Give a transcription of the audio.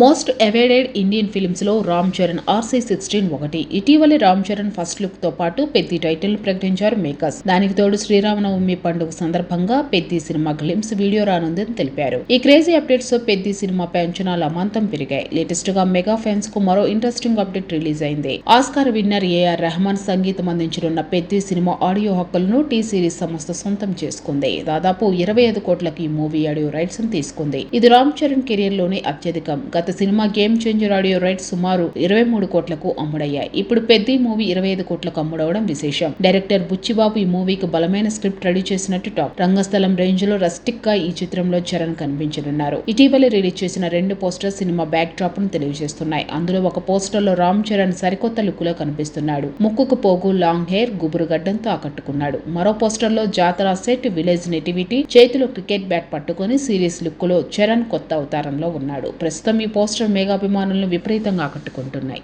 Most awaited Indian ఫిలిమ్స్లో Ram Charan RC sixteen ఒకటి. ఇటీవలి రామ్ చరణ్ ఫస్ట్ లుక్తో పాటు పెద్ది టైటిల్ ప్రకటించారు మేకర్స్. దానికి తోడు శ్రీరామనవమి పండుగ సందర్భంగా పెద్ది సినిమా గ్లిమ్స్ వీడియో రానుందని తెలిపారు. ఈ క్రేజీ అప్డేట్స్తో పెద్ది సినిమాపై అంచనాలు అమాంతం పెరిగాయి. లేటెస్ట్గా మెగా ఫ్యాన్స్కు మరో ఇంట్రెస్టింగ్ అప్డేట్ రిలీజ్ అయింది. ఆస్కార్ విన్నర్ ఏఆర్ రెహమాన్ సంగీతం అందించనున్న పెద్ది సినిమా ఆడియో హక్కులను టీ సిరీస్ సంస్థ సొంతం చేసుకుంది. దాదాపు ఇరవై ఐదు కోట్లకి ఈ మూవీ ఆడియో రైట్స్ తీసుకుంది. ఇది రామ్ చరణ్ కెరియర్లోనే అత్యధికం. గత సినిమా గేమ్ చేంజర్ ఆడియో రైట్స్ సుమారు ఇరవై మూడు కోట్లకు అమ్ముడయ్యాయి. ఇప్పుడు పెద్ద మూవీ ఇరవై ఐదు కోట్లకు అమ్ముడవడం విశేషం. డైరెక్టర్ బుచ్చిబాబు ఈ మూవీకి బలమైన స్క్రిప్ట్ రెడీ చేసినట్టు టాక్. రంగస్థలం రేంజ్లో రస్టిక్గా ఈ చిత్రంలో చరణ్ కనిపించనున్నారు. ఇటీవలే రిలీజ్ చేసిన రెండు పోస్టర్ సినిమా బ్యాక్ డ్రాప్ను తెలియజేస్తున్నాయి. అందులో ఒక పోస్టర్లో రామ్ చరణ్ సరికొత్త లుక్లో కనిపిస్తున్నాడు. ముక్కుకు పోగు లాంగ్ హెయిర్ గుబురు గడ్డంతో ఆకట్టుకున్నాడు. మరో పోస్టర్లో జాతర సెట్ విలేజ్ నెటివిటీ చేతిలో క్రికెట్ బ్యాట్ పట్టుకొని సీరియస్ లుక్లో చరణ్ కొత్త అవతారంలో ఉన్నాడు. ప్రస్తుతం ఈ పోస్టర్ మేఘాభిమానులను విపరీతంగా ఆకట్టుకుంటున్నాయి.